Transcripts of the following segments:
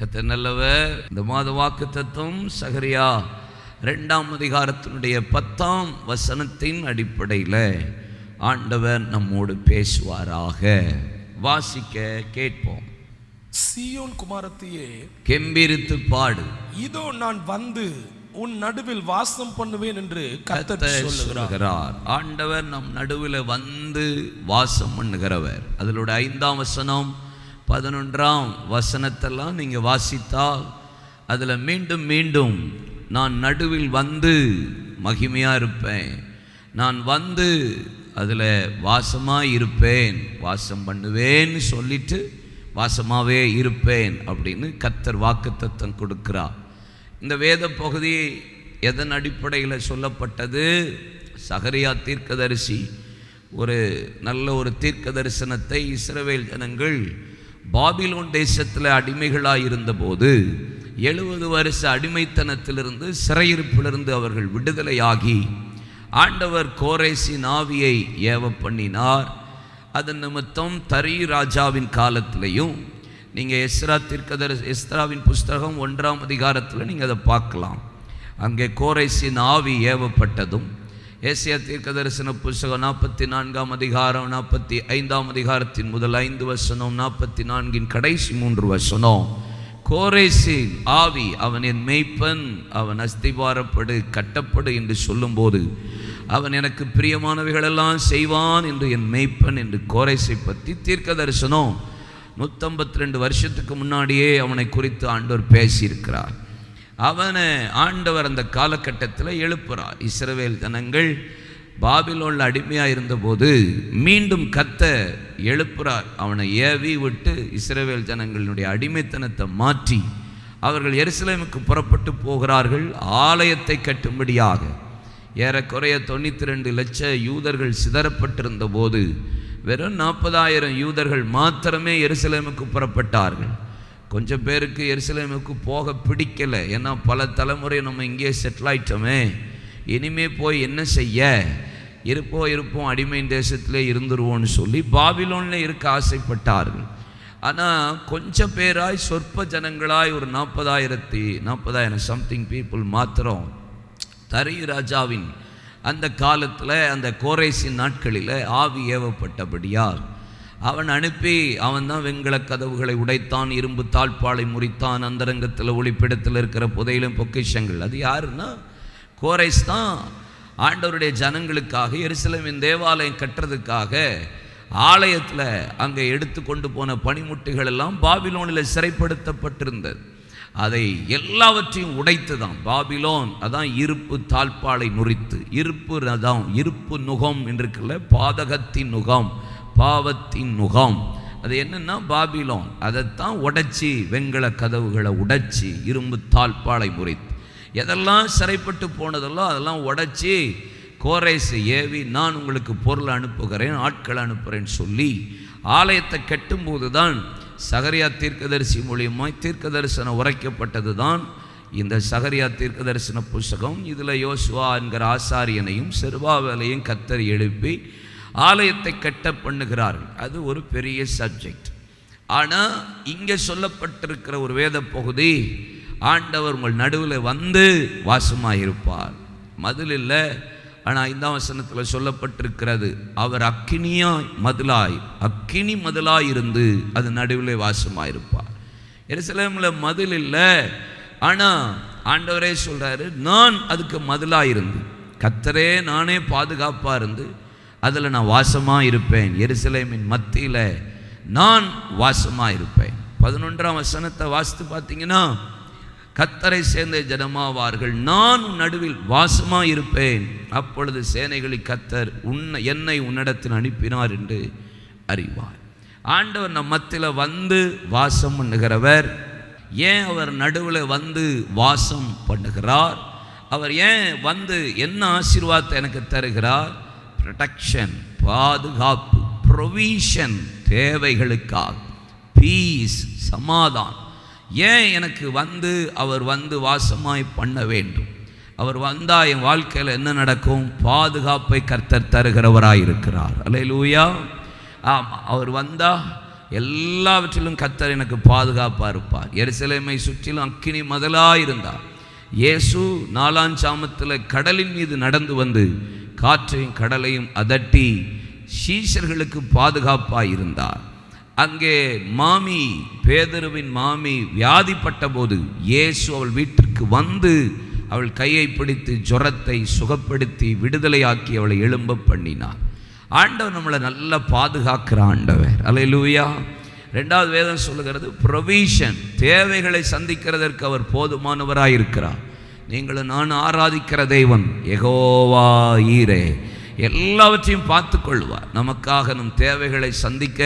கத்த நல்லவர். இந்த மாத வாக்கு தத்துவம் சகரியா ரெண்டாம் அதிகாரத்தினுடைய பத்தாம் வசனத்தின் அடிப்படையில் ஆண்டவர் நம்மோடு பேசுவாராக. வாசிக்க கேட்போம். சீயோன் குமாரத்தியே கெம்பீரித்து பாடு. இதோ நான் வந்து உன் நடுவில் வாசம் பண்ணுவேன் என்று கர்த்தர் சொல்லுகிறார். ஆண்டவர் நம் நடுவில் வந்து வாசம் பண்ணுகிறவர். அதனோட ஐந்தாம் வசனம் பதினொன்றாம் வசனத்தெல்லாம் நீங்கள் வாசித்தால் அதில் மீண்டும் மீண்டும் நான் நடுவில் வந்து மகிமையாக இருப்பேன். நான் வந்து அதில் வாசமாக இருப்பேன். வாசம் பண்ணுவேன்னு சொல்லிட்டு வாசமாகவே இருப்பேன் அப்படின்னு கத்தர் வாக்குத்தத்தம் கொடுக்கிறார். இந்த வேத பகுதி எதன் அடிப்படையில் சொல்லப்பட்டது? சகரியா தீர்க்கதரிசி ஒரு நல்ல ஒரு தீர்க்க தரிசனத்தை இஸ்ரவேல் ஜனங்கள் பாபிலோன் தேசத்தில் அடிமைகளாக இருந்தபோது எழுபது வருஷ அடிமைத்தனத்திலிருந்து சிறையிருப்பிலிருந்து அவர்கள் விடுதலையாகி ஆண்டவர் கோரேசி நாவியை ஏவ பண்ணினார். அதன் நிமித்தம் தரி ராஜாவின் காலத்திலையும் நீங்கள் எஸ்ரா திர்கதர் எஸ்ராவின் புஸ்தகம் ஒன்றாம் அதிகாரத்தில் நீங்கள் அதை பார்க்கலாம். அங்கே கோரைசின் ஆவி ஏவப்பட்டதும் ஏசியா தீர்க்க தரிசன புஸ்தகம் நாற்பத்தி நான்காம் அதிகாரம் நாற்பத்தி ஐந்தாம் அதிகாரத்தின் முதல் ஐந்து வசனம் நாற்பத்தி நான்கின் கடைசி மூன்று வசனம். கோரேசின் ஆவி அவன் என் மெய்ப்பன் அவன் அஸ்திவாரப்படு கட்டப்படு என்று சொல்லும்போது அவன் எனக்கு பிரியமானவைகளெல்லாம் செய்வான் என்று என் மெய்ப்பன் என்று கோரேசை பற்றி தீர்க்க தரிசனம் நூற்றம்பத்தி ரெண்டு வருஷத்துக்கு முன்னாடியே அவனை குறித்து ஆண்டோர் பேசியிருக்கிறார். அவனை ஆண்டவர் அந்த காலகட்டத்தில் எழுப்புறார். இஸ்ரவேல் ஜனங்கள் பாபிலோனில் அடிமையாக இருந்தபோது மீண்டும் கத்த எழுப்புறார். அவனை ஏவி விட்டு இஸ்ரவேல் ஜனங்களுடைய அடிமைத்தனத்தை மாற்றி அவர்கள் எருசலேமுக்கு புறப்பட்டு போகிறார்கள். ஆலயத்தை கட்டும்படியாக ஏறக்குறைய தொண்ணூற்றி ரெண்டு லட்ச யூதர்கள் சிதறப்பட்டிருந்த போது வெறும் நாற்பதாயிரம் யூதர்கள் மாத்திரமே எருசலேமுக்கு புறப்பட்டார்கள். கொஞ்சம் பேருக்கு எருசலேமுக்கு போக பிடிக்கலை. ஏன்னா பல தலைமுறை நம்ம இங்கேயே செட்டில் ஆயிட்டோமே. இனிமே போய் என்ன செய்ய? இருப்போம் இருப்போம் அடிமை தேசத்திலே இருந்துருவோம்னு சொல்லி பாபிலோனில் இருக்க ஆசைப்பட்டார்கள். ஆனால் கொஞ்சம் பேராய் சொற்ப ஜனங்களாய் ஒரு நாற்பதாயிரத்தி நாற்பதாயிரம் சம்திங் பீப்புள் மாத்திரம் தரி ராஜாவின் அந்த காலத்தில் அந்த கோரேசின் நாட்களில் ஆவி ஏவப்பட்டபடியால் அவன் அனுப்பி அவன் தான் வெண்கல கதவுகளை உடைத்தான் இரும்பு தாழ்பாலை முறித்தான் அந்தரங்கத்தில் ஒளிப்பிடத்தில் இருக்கிற புதையிலும் பொக்கிஷங்கள். அது யாருன்னா? கோரைஸ் தான். ஆண்டவருடைய ஜனங்களுக்காக எருசலமின் தேவாலயம் கட்டுறதுக்காக ஆலயத்தில் அங்கே எடுத்து கொண்டு போன பனிமுட்டுகள் எல்லாம் பாபிலோனில் சிறைப்படுத்தப்பட்டிருந்தது. அதை எல்லாவற்றையும் உடைத்து தான் பாபிலோன் அதான் இருப்பு தாழ்பாலை முறித்து இருப்பு ரதம் இருப்பு நுகம் என்று பாதகத்தின் நுகம். பாவத்தின் முகாம். அது என்னென்னா பாபிலோன். அதைத்தான் உடைச்சி வெண்கல கதவுகளை உடைச்சி இரும்பு தாழ்பாலை முறித்து. எதெல்லாம் சிறைப்பட்டு போனதெல்லாம் அதெல்லாம் உடைச்சி கோரேசு ஏவி நான் உங்களுக்கு பொருள் அனுப்புகிறேன் ஆட்கள் அனுப்புகிறேன்னு சொல்லி ஆலயத்தை கட்டும்போது தான் சகரியா தீர்க்கதரிசி மூலியமாய் தீர்க்க தரிசனம் உரைக்கப்பட்டது தான் இந்த சகரியா தீர்க்க தரிசன புஸ்தகம். இதில் யோசுவா என்கிற ஆசாரியனையும் செருவாவேலையும் கத்தர் எழுப்பி ஆலயத்தை கட்ட பண்ணுகிறார்கள். அது ஒரு பெரிய சப்ஜெக்ட் ஆனால் இங்கே சொல்லப்பட்டிருக்கிற ஒரு வேத பகுதி ஆண்டவர் உங்கள் நடுவில் வந்து வாசமாயிருப்பார். மதில் இல்லை ஆனால் ஐந்தாம் வசனத்தில் சொல்லப்பட்டிருக்கிறது அவர் அக்கினியாய் மதிலாய் அக்கினி மதிலாய் இருந்து அது நடுவில் வாசமாயிருப்பார். எருசலேமில் மதில் இல்லை ஆனால் ஆண்டவரே சொல்கிறாரு நான் அதுக்கு மதிலாக இருந்து கத்தரே நானே பாதுகாப்பாக இருந்து அதில் நான் வாசமாக இருப்பேன். எருசலேமின் மத்தியில் நான் வாசமாக இருப்பேன். பதினொன்றாம் வசனத்தை வாசித்து பார்த்தீங்கன்னா கத்தரை சேர்ந்த ஜனமாவார்கள் நான் உன் நடுவில் வாசமாக இருப்பேன். அப்பொழுது சேனைகளில் கத்தர் உன்னை என்னை உன்னிடத்தில் அனுப்பினார் என்று அறிவார். ஆண்டவர் நம் மத்தியில் வந்து வாசம் பண்ணுகிறவர். ஏன் அவர் நடுவில் வந்து வாசம் பண்ணுகிறார்? அவர் ஏன் வந்து என்ன ஆசீர்வாதத்தை எனக்கு தருகிறார்? ப்ரொடெக்ஷன் பாதுகாப்பு ப்ரொவிஷன் தேவைகளுக்காக பீஸ் சமாதானம். ஏன் எனக்கு வந்து அவர் வந்து வாசமாய் பண்ண வேண்டும்? அவர் வந்தால் என் வாழ்க்கையில் என்ன நடக்கும்? பாதுகாப்பை கர்த்தர் தருகிறவராக இருக்கிறார் அல்லேலூயா ஆமாம் அவர் வந்தா எல்லாவற்றிலும் கர்த்தர் எனக்கு பாதுகாப்பாக இருப்பார். எரிசலைமை சுற்றிலும் அக்கினி மதலாக இருந்தார் இயேசு நாலாம் சாமத்தில் கடலின் மீது நடந்து வந்து காற்றையும் கடலையும் அதட்டி சீஷர்களுக்கு பாதுகாப்பாக இருந்தார் அங்கே மாமி பேதருவின் மாமி வியாதிப்பட்ட போது இயேசு அவள் வீட்டிற்கு வந்து அவள் கையை பிடித்து ஜுரத்தை சுகப்படுத்தி விடுதலையாக்கி அவளை எழும்ப பண்ணினார் ஆண்டவர் நம்மளை நல்லா பாதுகாக்கிற ஆண்டவர். அல்லேலூயா ரெண்டாவது வேதம் சொல்லுகிறது ப்ரொவிஷன் தேவைகளை சந்திக்கிறதற்கு அவர் போதுமானவராக இருக்கிறார் நீங்களும் நான் ஆராதிக்கிற தெய்வன் எகோவா ஈரே. எல்லாவற்றையும் பார்த்து கொள்வார் நமக்காக நம் தேவைகளை சந்திக்க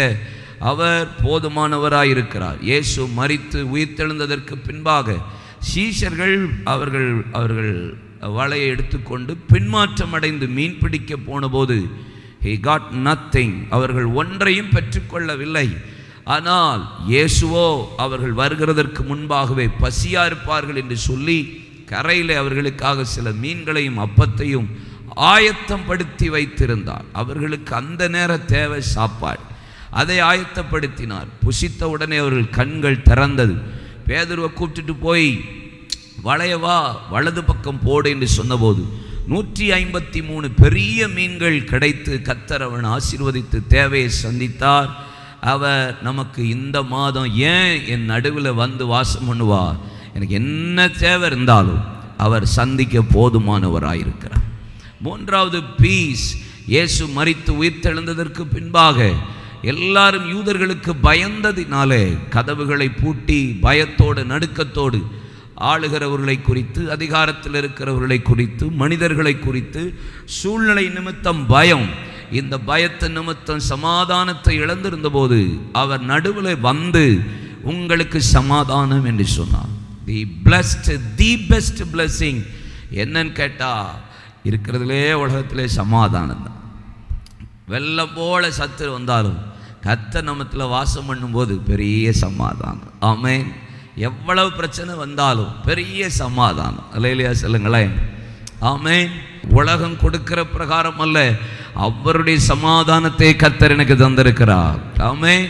அவர் போதுமானவராக இருக்கிறார். இயேசு மறித்து உயிர்த்தெழுந்ததற்கு பின்பாக சீஷர்கள் அவர்கள் அவர்கள் வலையை எடுத்துக்கொண்டு பின்மாற்றம் அடைந்து மீன் பிடிக்க போனபோது ஹி காட் நத்திங் அவர்கள் ஒன்றையும் பெற்றுக்கொள்ளவில்லை. ஆனால் இயேசுவோ அவர்கள் வருகிறதற்கு முன்பாகவே பசியா இருப்பார்கள் என்று சொல்லி கரையில் அவர்களுக்காக சில மீன்களையும் அப்பத்தையும் ஆயத்தம் படுத்தி வைத்திருந்தார். அவர்களுக்கு அந்த நேர தேவை சாப்பாடு. அதை ஆயத்தப்படுத்தினார். புசித்த உடனே அவர்கள் கண்கள் திறந்தது. பேதுருவை கூப்பிட்டுட்டு போய் வளையவா வலது பக்கம் போடு என்று சொன்னபோது நூற்றி ஐம்பத்தி மூணு பெரிய மீன்கள் கிடைத்து கத்தர் அவன் ஆசீர்வதித்து தேவையை சந்தித்தார். அவர் நமக்கு இந்த மாதம் ஏன் என் நடுவில் வந்து வாசம் பண்ணுவார்? எனக்கு என்ன தேவை இருந்தாலும் அவர் சந்திக்க போதுமானவராயிருக்கிறார். மூன்றாவது பீஸ் இயேசு மறித்து உயிர்த்தெழுந்ததற்கு பின்பாக எல்லாரும் யூதர்களுக்கு பயந்ததினாலே கதவுகளை பூட்டி பயத்தோடு நடுக்கத்தோடு ஆளுகிறவர்களை குறித்து அதிகாரத்தில் இருக்கிறவர்களை குறித்து மனிதர்களை குறித்து சூழ்நிலை நிமித்தம் பயம். இந்த பயத்து நிமித்தம் சமாதானத்தை இழந்திருந்தபோது அவர் நடுவில் வந்து உங்களுக்கு சமாதானம் என்று சொன்னார். The blessed the best blessing என்னன்னு கேட்டா இருக்கிறதுலே உலகத்திலே சமாதானம் தான். வெள்ளம் போல சத்து வந்தாலும் கத்த நமத்தில் வாசம் பண்ணும்போது பெரிய சமாதானம். ஆமென். எவ்வளவு பிரச்சனை வந்தாலும் பெரிய சமாதானம். இல்லையா சொல்லுங்களேன். ஆமென். உலகம் கொடுக்கிற பிரகாரம் அல்ல அவருடைய சமாதானத்தை கத்தர் எனக்கு தந்திருக்கிறார். ஆமென்.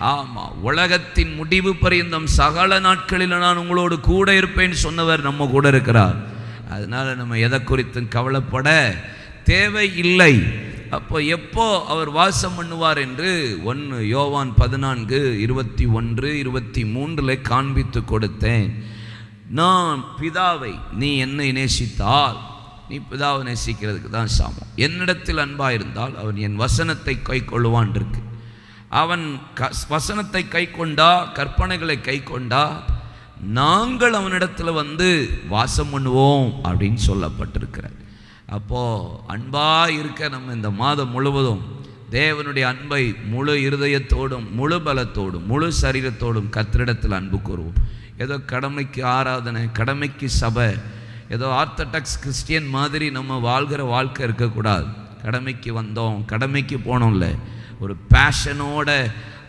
ஆமாம் உலகத்தின் முடிவு பரியந்தம் சகல நாட்களில் நான் உங்களோடு கூட இருப்பேன்னு சொன்னவர் நம்ம கூட இருக்கிறார். அதனால் நம்ம எதை குறித்தும் கவலைப்பட தேவை இல்லை அப்போ எப்போ அவர் வாசம் பண்ணுவார் என்று ஒன்று யோவான் பதினான்கு இருபத்தி ஒன்று இருபத்தி மூன்றில் காண்பித்து கொடுத்தேன். நான் பிதாவை நீ என்னை நேசித்தால் நீ பிதாவை நேசிக்கிறதுக்கு தான் சாமம். என்னிடத்தில் அன்பாக இருந்தால் அவன் என் வசனத்தை கை கொள்ளுவான் இருக்கு. அவன் வசனத்தை கை கொண்டா கற்பனைகளை கை கொண்டா நாங்கள் அவனிடத்தில் வந்து வாசம் பண்ணுவோம் அப்படின்னு சொல்லப்பட்டிருக்கிறார். அப்போது அன்பாக இருக்க நம்ம இந்த மாதம் முழுவதும் தேவனுடைய அன்பை முழு இருதயத்தோடும் முழு பலத்தோடும் முழு சரீரத்தோடும் கத்திரிடத்தில் அன்பு கூறுவோம். ஏதோ கடமைக்கு ஆராதனை கடமைக்கு சபை ஏதோ ஆர்த்தடாக்ஸ் கிறிஸ்டியன் மாதிரி நம்ம வாழ்கிற வாழ்க்கை இருக்கக்கூடாது. கடமைக்கு வந்தோம் கடமைக்கு போனோம்ல. ஒரு பேஷனோட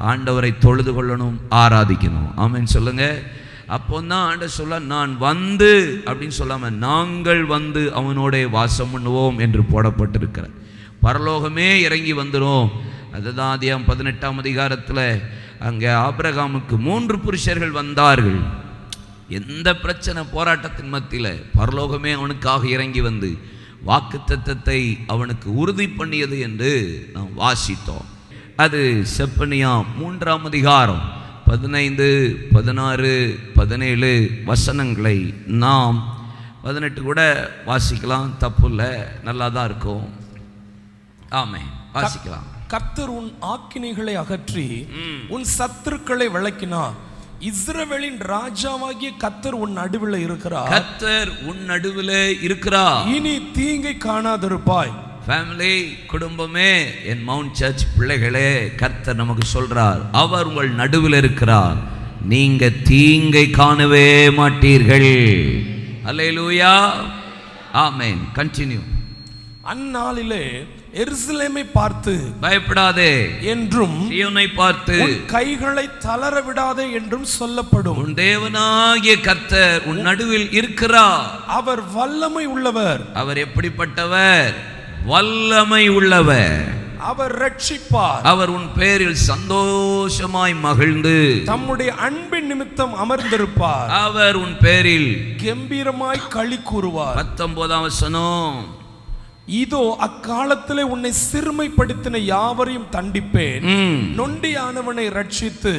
ஆண்டவரை தொழுது கொள்ளணும் ஆராதிக்கணும். ஆமென் சொல்லுங்க. அப்போ தான் ஆண்டவர் சொல்ல நான் வந்து அப்படின்னு சொல்லாம நாங்கள் வந்து அவனோட வாசம் பண்ணுவோம் என்று போடப்பட்டிருக்கிறார். பரலோகமே இறங்கி வந்துடும் அதுதான் அதிகம் பதினெட்டாம் அதிகாரத்தில் அங்கே ஆபிரகாமுக்கு மூன்று புருஷர்கள் வந்தார்கள். எந்த பிரச்சனை போராட்டத்தின் மத்தியில் பரலோகமே அவனுக்காக இறங்கி வந்து வாக்குத்தத்தத்தை அவனுக்கு உறுதி பண்ணியது என்று நாம் வாசித்தோம். அது செப்பனியா மூன்றாம் அதிகாரம். பதினைந்து பதினாறு பதினேழு வசனங்களை நாம் பதினெட்டு கூட வாசிக்கலாம். தப்பு இல்லை. நல்லா தான் இருக்கும் ஆமே வாசிக்கலாம். கர்த்தர் உன் ஆக்கினைகளை அகற்றி உன் சத்துருக்களை விளக்கினார். இஸ்ரவேலின் ராஜாவாகிய கர்த்தர் உன் நடுவில் இருக்கிறார். கத்தர் உன் நடுவில் இருக்கிறார். இனி தீங்கை காணாதிருப்பாய். ஃபேமிலி குடும்பமே என் மவுண்ட் சர்ச் பிள்ளைகளே கர்த்தர் நமக்கு சொல்றார் அவர் உங்கள் நடுவில் இருக்கிறார். நீங்க தீங்கை காணவே மாட்டீர்கள். அல்லேலூயா ஆமென் கண்டினியூ அந்நாளிலே எருசலேமை பார்த்து பயப்படாதே. என்றும் சீயோனை பார்த்து. கைகளை தளர விடாதே என்றும் சொல்லப்படும். உன் தேவனாகிய கர்த்தர் உன் நடுவில் இருக்கிறார். அவர் வல்லமை உள்ளவர். அவர் எப்படிப்பட்டவர்? வல்லமை உள்ளவர். அவர் ரட்சிப்பார். அவர் உன் பேரில் சந்தோஷமாய் மகிழ்ந்து தம்முடைய அன்பின் நிமித்தம் அமர்ந்திருப்பார். அவர் உன் பேரில் கம்பீரமாய் களி கூறுவார். பத்தொன்பதாம் வசனம். இதோ அக்காலத்திலே உன்னை சிறுமைப்படுத்தின யாவரையும் தண்டிப்பேன். நொண்டியானவனை ரட்சித்து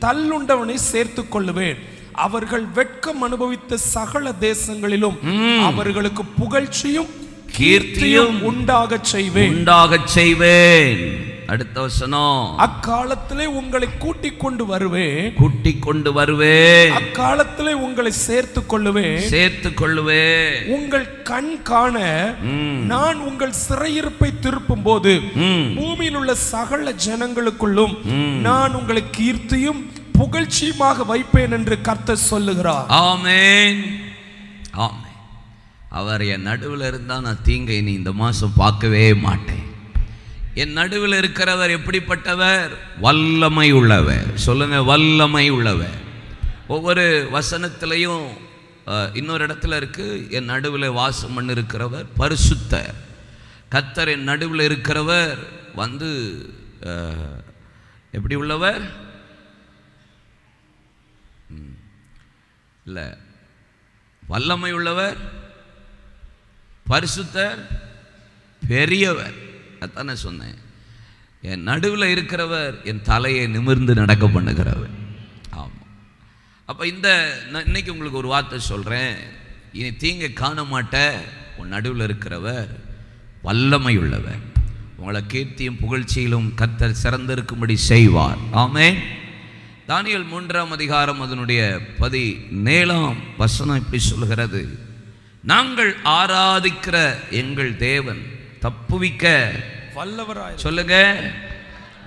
தள்ளுண்டவனை சேர்த்துக் கொள்ளுவேன். அவர்கள் வெட்கம் அனுபவித்த சகல தேசங்களிலும் அவர்களுக்கு புகழ்ச்சியும் கீர்த்தியும் உண்டாகச் செய்வேன். உண்டாகச் செய்வேன். அடுத்த வசனம். அக்காலத்திலே உங்களை கூட்டிக் கொண்டு வருவேன். கூட்டிக் கொண்டு வருவேன். அக்காலத்திலே உங்களை சேர்த்துக் கொள்ளுவேன். சேர்த்து கொள்ளுவேன். உங்கள் கண் காண நான் உங்கள் சிறையிருப்பை திருப்பும் போது. பூமியில் உள்ள சகல ஜனங்களுக்குள்ளும் நான் உங்களை கீர்த்தியும் புகழ்ச்சியுமாக வைப்பேன் என்று கர்த்தர் சொல்லுகிறார். ஆமென். ஆமென். அவர் என் நடுவில் இருந்தால் நான் தீங்கை இனி இந்த மாதம் பார்க்கவே மாட்டேன். என் நடுவில் இருக்கிறவர் எப்படிப்பட்டவர்? வல்லமை உள்ளவர். சொல்லுங்க வல்லமை உள்ளவர். ஒவ்வொரு வசனத்திலையும் இன்னொரு இடத்துல இருக்கு என் நடுவில் வாசம் பண்ணி இருக்கிறவர் பரிசுத்தர். கத்தர் என் நடுவில் இருக்கிறவர் வந்து எப்படி உள்ளவர்? இல்லை. வல்லமை உள்ளவர் பரிசுத்தர் பெரியவர். அதானே சொன்னேன். என் நடுவில் இருக்கிறவர் என் தலையை நிமிர்ந்து நடக்க பண்ணுகிறவர். ஆமாம் அப்போ இந்த நான் இன்னைக்கு உங்களுக்கு ஒரு வார்த்தை சொல்கிறேன் இனி தீங்கை காண மாட்ட உன் நடுவில் இருக்கிறவர் வல்லமை உள்ளவர் உங்களை கீர்த்தியும் புகழ்ச்சியிலும் கத்தர் சிறந்திருக்கும்படி செய்வார். ஆமே தானியல் மூன்றாம் அதிகாரம் அதனுடைய பதி நேலாம் வசனம் இப்படி சொல்கிறது நாங்கள் ஆராதிக்கிற எங்கள் தேவன் தப்புவிக்க வல்லவராய் சொல்லுங்க.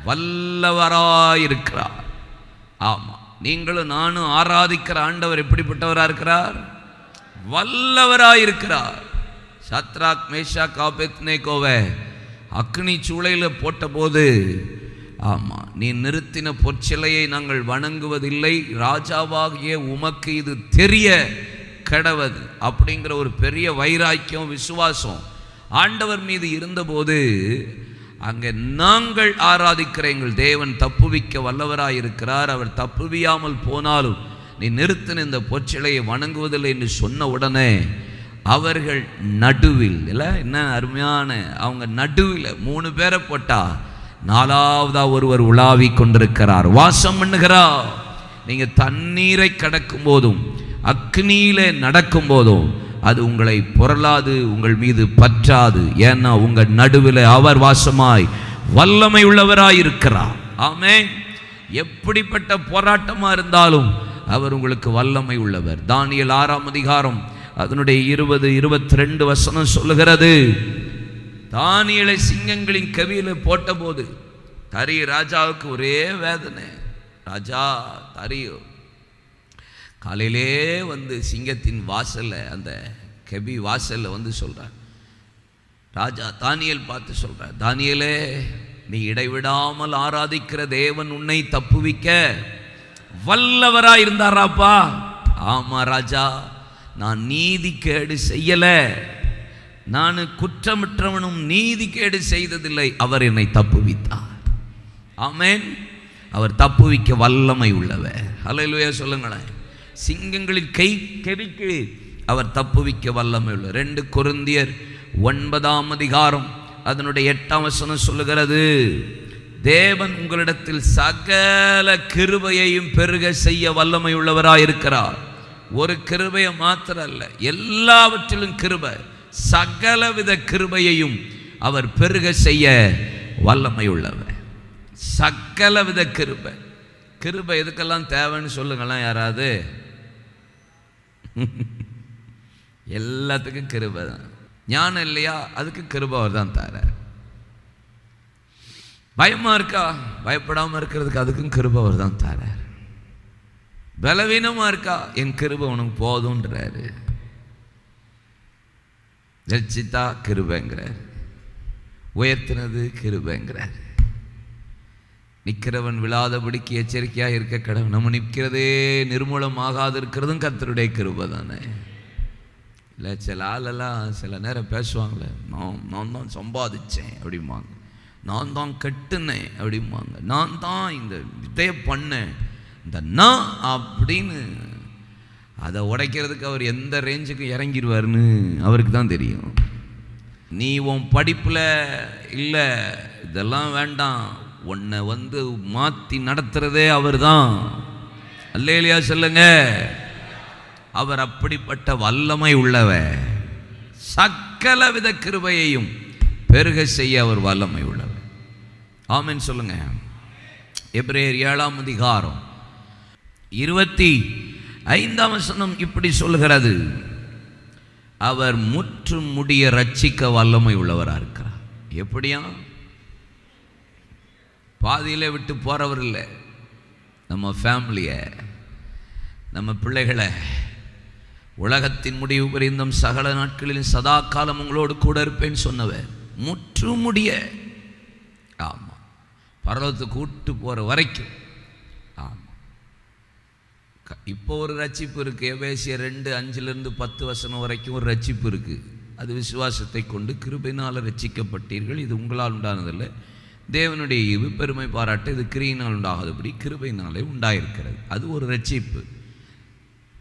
வல்லவராயிருக்கிறார். ஆமா. நீங்களும் நானும் ஆராதிக்கிற ஆண்டவர் எப்படிப்பட்டவரா இருக்கிறார்? வல்லவராயிருக்கிறார். சத்ராக் மேஷா காபெத்னே கோவை அக்னி சூளையில் போட்டபோது ஆமா நீ நிறுத்தின பொற்சிலையை நாங்கள் வணங்குவதில்லை. ராஜாவாகிய உமக்கு இது தெரிய கெடவது அப்படிங்கிற ஒரு பெரிய வைராக்கியம் விசுவாசம் ஆண்டவர் மீது இருந்தபோது அங்கே நாங்கள் ஆராதிக்கிற எங்கள் தேவன் தப்புவிக்க வல்லவராக இருக்கிறார் அவர் தப்புவியாமல் போனாலும் நீ நிறுத்தின இந்த பொற்சிலையை வணங்குவதில்லை என்று சொன்ன உடனே அவர்கள் நடுவில் இல்லை என்ன அருமையான அவங்க நடுவில் மூணு பேரை போட்டா நாலாவதா ஒருவர் உலாவி கொண்டிருக்கிறார். வாசம் பண்ணுகிறார். நீங்கள் தண்ணீரை கடக்கும் போதும் அக்னியிலே நடக்கும் போதும் அது உங்களை புரளாது உங்கள் மீது பற்றாது. ஏன்னா உங்கள் நடுவில் அவர் வாசமாய் வல்லமை உள்ளவராய் இருக்கிறார். ஆமே எப்படிப்பட்ட போராட்டமா இருந்தாலும் அவர் உங்களுக்கு வல்லமை உள்ளவர். தானியல் ஆறாம் அதிகாரம் அதனுடைய இருபது இருபத்தி ரெண்டு வசனம் சொல்லுகிறது. தானியலை சிங்கங்களின் கவியில போட்டபோது தரி ராஜாவுக்கு ஒரே வேதனை. ராஜா தரியோ காலையிலே வந்து சிங்கத்தின் வாசலில் அந்த கெபி வாசலில் வந்து சொல்கிறார் ராஜா தானியல் பார்த்து சொல்கிறார் தானியலே நீ இடைவிடாமல் ஆராதிக்கிற தேவன் உன்னை தப்புவிக்க வல்லவரா இருந்தாராப்பா ஆமா ராஜா நான் நீதி கேடு செய்யலை. நான் குற்றமற்றவனும் நீதி கேடு செய்ததில்லை. அவர் என்னை தப்புவித்தார். ஆமேன். அவர் தப்புவிக்க வல்லமை உள்ளவர். ஹalleluya சொல்லுங்களேன். சிங்கங்களின் கை கெவிக்கு அவர் தப்புவிக்க வல்லமை உள்ள ரெண்டு குருந்தியர் ஒன்பதாம் அதிகாரம் அதனுடைய எட்டாம் வசனம் சொல்லுகிறது தேவன் உங்களிடத்தில் சகல கிருபையையும் பெருக செய்ய வல்லமை உள்ளவராயிருக்கிறார் ஒரு கிருபையை மாத்திரம் அல்ல எல்லாவற்றிலும் கிருபை சகலவித கிருபையையும் அவர் பெருக செய்ய வல்லமை உள்ளவர் சகலவித கிருபை. கிருபை எதுக்கெல்லாம் தேவைன்னு சொல்லுங்களேன் யாராவது. எல்லாத்துக்கும் கிருபை தான். ஞானம் இல்லையா? அதுக்கு கிருபை அவர் தான் தரார். பயமாக இருக்கா? பயப்படாமல் இருக்கிறதுக்கு அதுக்கும் கிருபை அவர் தான் தரார். பலவீனமாக இருக்கா? என் கிருபை உனக்கு போதும்ன்றாரு. ரட்சித்தா கிருபைங்கிறார். உயர்த்தினது கிருபைங்கிறார். நிற்கிறவன் விழாதபடிக்கு எச்சரிக்கையாக இருக்க கடவுள் நம்ம நிற்கிறதே நிர்மூலமாகாது இருக்கிறதும் கர்த்தருடைய கிருபை தானே? இல்லை சில ஆளெல்லாம் சில நேரம் பேசுவாங்களே நான் நான் தான் சம்பாதிச்சேன் அப்படிம்பாங்க. நான் தான் கட்டுனேன் அப்படிம்பாங்க. நான் தான் இந்த இதை பண்ணேன். இந்த நான் அப்படின்னு அதை உடைக்கிறதுக்கு அவர் எந்த ரேஞ்சுக்கும் இறங்கிடுவார்னு அவருக்கு தான் தெரியும். நீ உன் படிப்பில் இல்லை இதெல்லாம் வேண்டாம். உன்னை வந்து மாற்றி நடத்துகிறதே அவர் தான் அல்லேலியா சொல்லுங்க. அவர் அப்படிப்பட்ட வல்லமை உள்ளவர். சக்கல வித கிருபையையும் பெருக செய்ய அவர் வல்லமை உள்ளவர். ஆமின்னு சொல்லுங்க. எப்ரேர் ஏழாம் அதிகாரம். இருபத்தி ஐந்தாம் வசனம் இப்படி சொல்லுகிறது. அவர் முற்றும் முடிய ரட்சிக்க வல்லமை உள்ளவராக இருக்கிறார். எப்படியா? பாதியிலே விட்டு போகிறவர் இல்லை நம்ம ஃபேமிலியை நம்ம பிள்ளைகளை உலகத்தின் முடிவு பரிந்தும் சகல நாட்களிலும் சதா காலம் உங்களோடு கூட இருப்பேன்னு சொன்னவர். முற்று முடிய. ஆமாம் பரலத்துக்கு கூட்டு போகிற வரைக்கும். ஆமாம் க- இப்போ ஒரு ரட்சிப்பு இருக்குது எவேசிய ரெண்டு அஞ்சுலேருந்து பத்து வசனம் வரைக்கும் ஒரு ரட்சிப்பு இருக்குது அது விசுவாசத்தை கொண்டு கிருபினால் ரட்சிக்கப்பட்டீர்கள். இது உங்களால் உண்டானதில்லை. தேவனுடைய ஈவு பெருமை பாராட்டு இது கிரியினால் உண்டாகாதபடி கிருபையினாலே உண்டாயிருக்கிறது. அது ஒரு ரட்சிப்பு.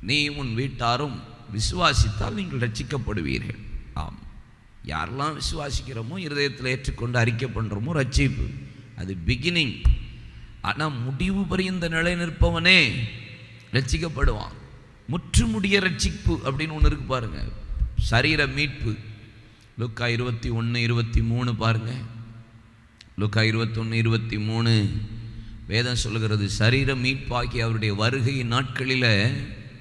நீ உன் வீட்டாரும் விசுவாசித்தால் நீங்கள் ரட்சிக்கப்படுவீர்கள். ஆம். யாரெல்லாம் விசுவாசிக்கிறோமோ இருதயத்தில் ஏற்றுக்கொண்டு அறிக்கை பண்ணுறோமோ ரட்சிப்பு. அது பிகினிங் ஆனால் முடிவு பரியந்த நிலை நிற்பவனே ரட்சிக்கப்படுவான். முற்றுமுடிய ரட்சிப்பு அப்படின்னு ஒன்று இருக்கு பாருங்கள் சரீர மீட்பு. லுக்கா இருபத்தி ஒன்று இருபத்தி மூணு பாருங்கள் லுக்கா இருபத்தொன்று இருபத்தி மூணு வேதம் சொல்லுகிறது சரீர மீட்பாகி அவருடைய வருகையின் நாட்களில்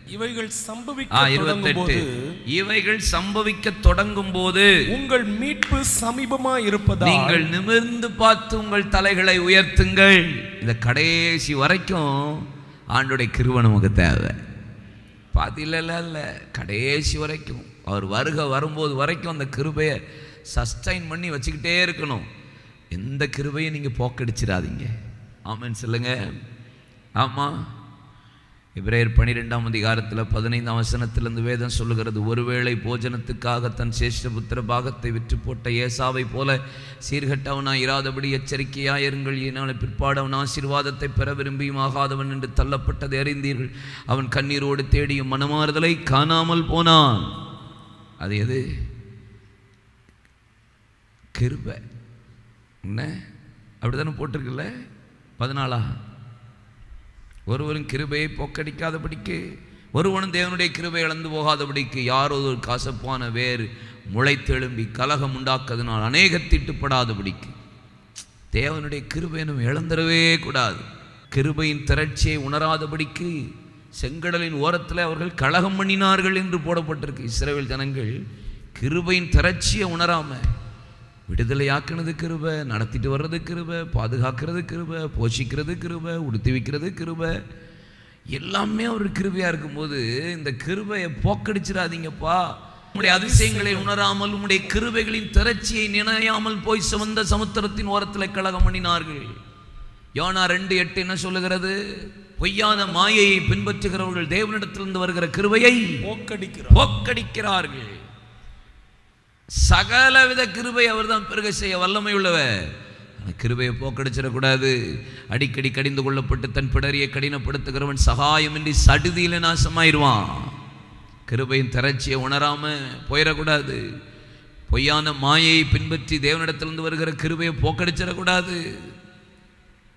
இவைகள் சம்பவிக்க இருபத்தெட்டு. இவைகள் சம்பவிக்க தொடங்கும் போது உங்கள் மீட்பு சமீபமா இருப்பதால் நீங்கள் நிமிர்ந்து பார்த்து உங்கள் தலைகளை உயர்த்துங்கள். இந்த கடைசி வரைக்கும் ஆண்டுடைய கிருபை நமக்கு தேவை. பாதியில இல்லை. கடைசி வரைக்கும். அவர் வருகை வரும்போது வரைக்கும் அந்த கிருபையை சஸ்டைன் பண்ணி வச்சுக்கிட்டே இருக்கணும். எந்த கிருபையும் நீங்கள் போக்கடிச்சிடாதீங்க. ஆமென்னு சொல்லுங்க. ஆமாம் இப்ரேயர் பனிரெண்டாம் அதிகாரத்தில் பதினைந்தாம் வசனத்திலிருந்து வேதம் சொல்லுகிறது ஒருவேளை போஜனத்துக்காக தன் சேஷ்டபுத்திர பாகத்தை விற்று போட்ட ஏசாவை போல சீர்கட்டவனாய் இராதபடி எச்சரிக்கையாக இருங்கள் என்னால் பிற்பாடு அவன் ஆசீர்வாதத்தை பெற விரும்பியும் ஆகாதவன் என்று தள்ளப்பட்டதை அறிந்தீர்கள். அவன் கண்ணீரோடு தேடியும் மனமாறுதலை காணாமல் போனான். அது எது? கிருபை. என்ன அப்படிதானே போட்டிருக்குல்ல? பதினாலா? ஒருவரும் கிருபையை போக்கடிக்காதபடிக்கு ஒருவனும் தேவனுடைய கிருபை இழந்து போகாதபடிக்கு யாரோ ஒரு கசப்பான வேறு முளைத்தெழும்பி கலகம் உண்டாக்குறதுனால் அநேக திட்டுப்படாதபடிக்கு. தேவனுடைய கிருபை நம்ம இழந்துடவே கூடாது. கிருபையின் திரட்சியை உணராதபடிக்கு செங்கடலின் ஓரத்தில் அவர்கள் கலகம் பண்ணினார்கள் என்று போடப்பட்டிருக்கு. இஸ்ரேல் ஜனங்கள் கிருபையின் திரட்சியை உணராமல் விடுதலையாக்குனது கிருபை நடத்திட்டு வர்றது கிருபை பாதுகாக்கிறது கிருபை போஷிக்கிறது கிருபை உடுத்தி வைக்கிறது கிருபை. எல்லாமே ஒரு கிருபையா இருக்கும்போது இந்த கிருபையை போக்கடிச்சிடாதீங்கப்பா. உங்களுடைய அதிசயங்களை உணராமல் உங்களுடைய கிருபைகளின் திரட்சியை நினையாமல் போய் சுமந்த சமுத்திரத்தின் ஓரத்தில் கழகம் பண்ணினார்கள். யோனா ரெண்டு எட்டு என்ன சொல்லுகிறது? பொய்யான மாயையை பின்பற்றுகிறவர்கள் தேவனிடத்திலிருந்து வருகிற கிருபையை போக்கடிக்கிறார். போக்கடிக்கிறார்கள். சகலவித கிருபை அவர்தான் பெருக செய்ய வல்லமை உள்ளவர் அந்த கிருபையை போக்கடிச்சிடக்கூடாது. அடிக்கடி கடிந்து கொள்ளப்பட்டு தன் பிடரியை கடினப்படுத்துகிறவன் சகாயமின்றி சடுதியில நாசமாயிருவான். கிருபையின் திறச்சியை உணராமல் போயிடக்கூடாது. பொய்யான மாயையை பின்பற்றி தேவனிடத்திலிருந்து வருகிற கிருபையை போக்கடிச்சிடக்கூடாது.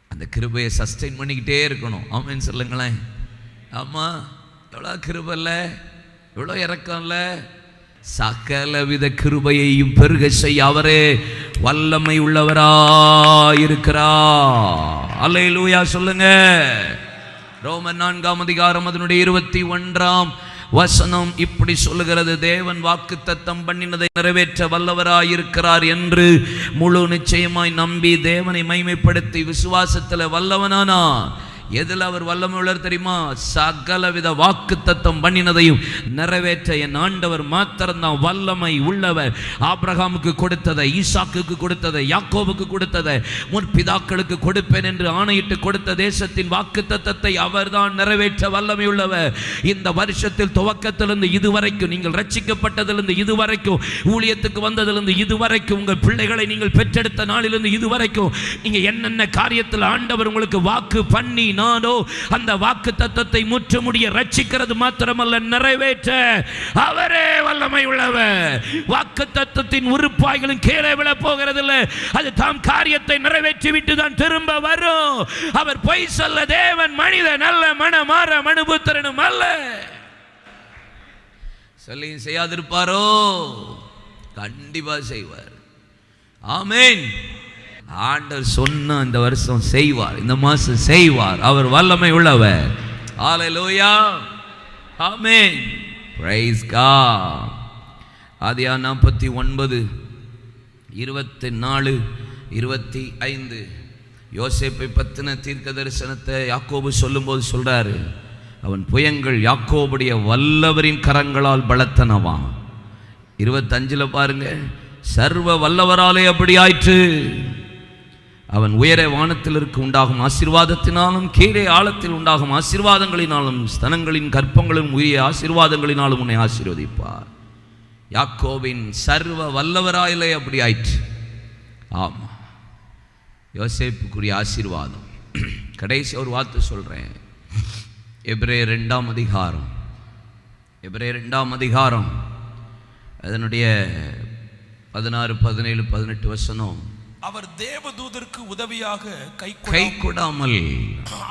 அந்த கிருபையை சஸ்டெயின் பண்ணிக்கிட்டே இருக்கணும். ஆமென்னு சொல்லுங்களேன். ஆமாம் எவ்வளோ கிருபை இல்லை? எவ்வளோ இறக்கம் இல்லை? சகலவித கிருபையையும் பெருக செய்ய அவரே. வல்லமை உள்ளவராயிருக்கிறார். லூயா சொல்லுங்க. ரோமன் நான்காம் அதிகாரம் அதனுடைய இருபத்தி ஒன்றாம் வசனம் இப்படி சொல்லுகிறது. தேவன் வாக்கு தத்தம் பண்ணினதை நிறைவேற்ற வல்லவராயிருக்கிறார் என்று முழு நிச்சயமாய் நம்பி தேவனை மைமைப்படுத்தி விசுவாசத்தில் வல்லவனானா எதில் அவர் வல்லமுள்ளர் தெரியுமா? சகலவித வாக்கு தத்தம் பண்ணினதையும் நிறைவேற்ற என் ஆண்டவர் மாத்திரம்தான் வல்லமை உள்ளவர். ஆப்ரஹாமுக்கு கொடுத்ததை ஈசாக்குக்கு கொடுத்ததை யாக்கோவுக்கு கொடுத்ததை முன் பிதாக்களுக்கு கொடுப்பேன் என்று ஆணையிட்டு கொடுத்த தேசத்தின் வாக்கு தத்தத்தை அவர்தான் நிறைவேற்ற வல்லமை உள்ளவர். இந்த வருஷத்தில் துவக்கத்திலிருந்து இதுவரைக்கும் நீங்கள் ரட்சிக்கப்பட்டதிலிருந்து இதுவரைக்கும் ஊழியத்துக்கு வந்ததிலிருந்து இதுவரைக்கும் உங்கள் பிள்ளைகளை நீங்கள் பெற்றெடுத்த நாளிலிருந்து இதுவரைக்கும் நீங்கள் என்னென்ன காரியத்தில் ஆண்டவர் உங்களுக்கு வாக்கு பண்ணி நானோ அந்த வாக்கு தத்தத்தை முற்று முடிய ரட்சிக்கிறது மாத்திரமல்ல நிறைவேற்ற. அவரே வல்லமை உள்ளவர் வாக்கு தத்தத்தின் உறுப்பாய்களும் கீழே விழ போகிறதில்லை. அது தாம் காரியத்தை நிறைவேற்றி விட்டு தான் திரும்ப வரும். அவர் பொய் சொல்ல தேவன் மனிதன் அல்ல மனமாற மனுபுத்திரனும் அல்ல. சொல்லியும் செய்யாதிருப்பாரோ? கண்டிப்பா செய்வார். ஆமேன். ஆண்டவர் சொன்ன இந்த வருஷம் செய்வார் இந்த மாசம் செய்வார். அவர் வல்லமை உள்ளவர். ஆலையிலோயா ஆமே பிரைஸ்கா ஆதியா நாற்பத்தி ஒன்பது இருபத்தி நாலு இருபத்தி ஐந்து. யோசேப்பை பத்தின தீர்க்க தரிசனத்தை யாக்கோபு சொல்லும்போது சொல்றாரு அவன் புயங்கள் யாக்கோபுடைய வல்லவரின் கரங்களால் பலத்தனவான் இருபத்தஞ்சில் பாருங்க சர்வ வல்லவராலே அப்படி ஆயிற்று. அவன் உயர வானத்தில் இருக்க உண்டாகும் ஆசீர்வாதத்தினாலும் கீழே ஆழத்தில் உண்டாகும் ஆசீர்வாதங்களினாலும் ஸ்தனங்களின் கற்பங்களும் உரிய ஆசீர்வாதங்களினாலும் உன்னை ஆசீர்வதிப்பார். யாக்கோவின் சர்வ வல்லவராயிலே அப்படி ஆயிற்று. ஆமாம் யோசிப்புக்குரிய ஆசீர்வாதம். கடைசி ஒரு வார்த்தை சொல்கிறேன் எப்ரே ரெண்டாம் அதிகாரம். எப்ரே ரெண்டாம் அதிகாரம். அதனுடைய பதினாறு பதினேழு பதினெட்டு வசனம். அவர் தேவதூதருக்கு உதவியாக கை கை கொடாமல்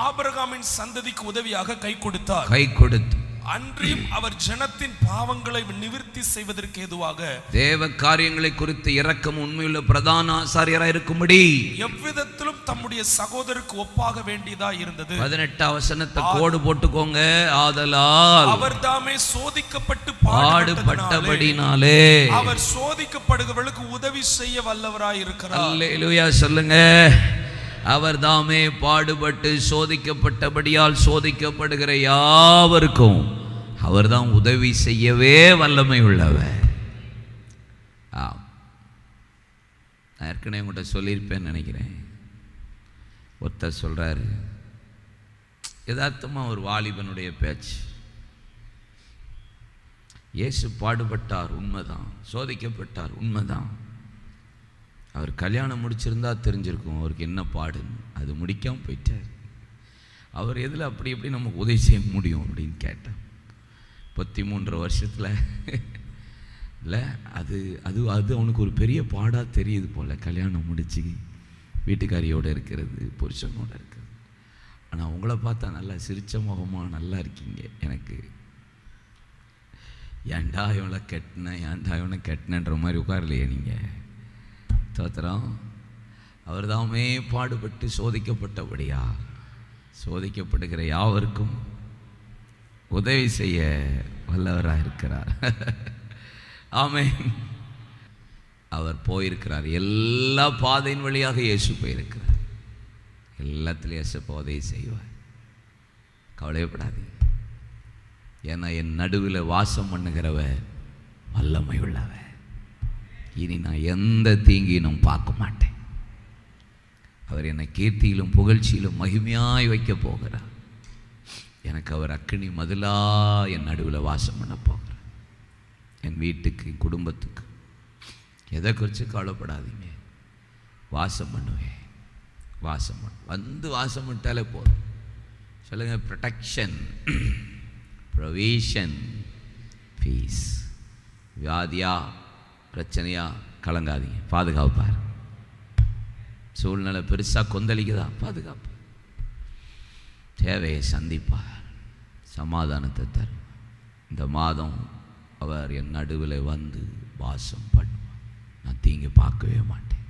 ஆபிரகாமின் சந்ததிக்கு உதவியாக கை கொடுத்தார். கை கொடுத்து அன்றியும் அவர் ஜனத்தின் பாவங்களை நிவிர்த்தி செய்வதற்கு ஏதுவாக தேவ காரியங்களை குறித்து இரக்கம் உண்மையுள்ள பிரதான ஆசாரியராக இருக்கும்படி எவ்விதத்திலும் தம்முடைய சகோதரருக்கு ஒப்பாக வேண்டியதா இருந்தது. பதினெட்டாம் வசனத்தை கோடு போட்டுக்கோங்க. ஆதலால் அவர் தாமே சோதிக்கப்பட்டு பாடுபட்டபடினாலே அவர் சோதிக்கப்படுகிறவர்களுக்கு உதவி செய்ய வல்லவராய் இருக்கிறார். சொல்லுங்க. அவர் தாமே பாடுபட்டு சோதிக்கப்பட்டபடியால் சோதிக்கப்படுகிற யாவருக்கும் அவர்தான் உதவி செய்யவே வல்லமை உள்ளவர். ஆம். நான் ஏற்கனவே உங்கள்கிட்ட சொல்லியிருப்பேன்னு நினைக்கிறேன். ஒருத்தர் சொல்கிறாரு யதார்த்தமாக ஒரு வாலிபனுடைய பேச்சு. இயேசு பாடுபட்டார் உண்மைதான் சோதிக்கப்பட்டார் உண்மைதான். அவர் கல்யாணம் முடிச்சிருந்தா தெரிஞ்சிருக்கும் அவருக்கு என்ன பாடுன்னு. அது முடிக்காமல் போயிட்டார். அவர் எதில் அப்படி எப்படி நமக்கு உதவி செய்ய முடியும் அப்படின்னு கேட்டேன் முப்பத்தி மூன்று வருஷத்தில் இல்லை அது அது அது அவனுக்கு ஒரு பெரிய பாடாக தெரியுது போல். கல்யாணம் முடிச்சு வீட்டுக்காரியோடு இருக்கிறது புருஷனோடு இருக்கிறது. ஆனால் உங்களை பார்த்தா நல்லா சிரிச்ச முகமாக நல்லா இருக்கீங்க எனக்கு. ஏன்டா இவனை கட்டினேன் ஏன்டா இவனை கட்டினன்ற மாதிரி உட்காரலையே நீங்கள் தோத்திரம் அவர் தாமே பாடுபட்டு சோதிக்கப்பட்டபடியா? சோதிக்கப்படுகிற யாவருக்கும் உதவி செய்ய வல்லவராக இருக்கிறார். ஆமே அவர் போயிருக்கிறார். எல்லா பாதையின் வழியாக இயேசு போயிருக்கிறார். எல்லாத்துலேயும் இயேசு உதவி செய்வார். கவலையப்படாதீங்க. ஏன்னா என் நடுவில் வாசம் பண்ணுகிறவர் வல்லமை உள்ளவர் இனி நான் எந்த தீங்கினும் பார்க்க மாட்டேன். அவர் என்னை கீர்த்தியிலும் புகழ்ச்சியிலும் மகிமையாய் வைக்க போகிறார். எனக்கு அவர் அக்கினி மதிலா என் நடுவில் வாசம் பண்ண போகிறார். என் வீட்டுக்கு என் குடும்பத்துக்கு. எதை குறித்து கவலைப்படாதீங்க. வாசம் பண்ணுவேன். வாசம் பண்ணு. வந்து வாசம் பண்ணிட்டாலே போதும். சொல்லுங்க ப்ரொடெக்ஷன் ப்ரொவிஷன் பீஸ் வியாதியா பிரச்சனையா? கலங்காதீங்க. பாதுகாப்பார் சூழ்நிலை பெருசாக கொந்தளிக்குதா? பாதுகாப்பு. தேவையை சந்திப்பார் சமாதானத்தை தரும் இந்த மாதம் அவர் என் நடுவில் வந்து வாசம் பண்ணுவார். நான் தீங்கு பார்க்கவே மாட்டேன்.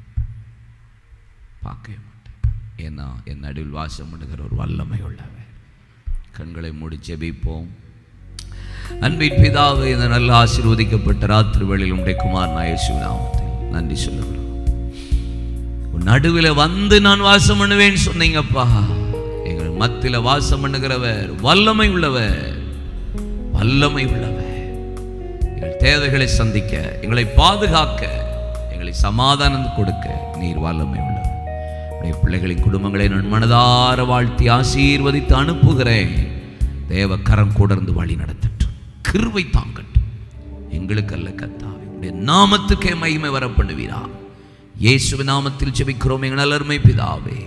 பார்க்கவே மாட்டேன். ஏன்னா என் நடுவில் வாசம் பண்ணுகிற ஒரு வல்லமை உள்ளவர். கண்களை மூடி ஜெபிப்போம். அன்பின் பிதாவே இந்த நல்ல ஆசீர்வதிக்கப்பட்ட ராத்திரி வேளையில் உடைய குமார் நாயேசு நாமத்தில் நன்றி சொல்லுகிறோம். உன் நடுவில் வந்து நான் வாசம் பண்ணுவேன்னு சொன்னீங்கப்பா. எங்கள் மத்தியில் வாசம் பண்ணுகிறவர் வல்லமை உள்ளவர் வல்லமை உள்ளவர். எங்கள் தேவைகளை சந்திக்க எங்களை பாதுகாக்க எங்களை சமாதானம் கொடுக்க நீர் வல்லமை உள்ளவர். உடைய பிள்ளைகளின் குடும்பங்களை நான் மனதார வாழ்த்தி ஆசீர்வதித்து அனுப்புகிறேன். தேவ கரம் கூடர்ந்து வழி நடத்தட்டும். கிருவை தாங்கட்டும். எங்களுக்கு அல்ல கத்தா உடைய நாமத்துக்கே மகிமை வர பண்ணுவீரா இயேசு நாமத்தில் ஜெபிக்கிறோம் எங்கள் அலர்மை பிதாவே.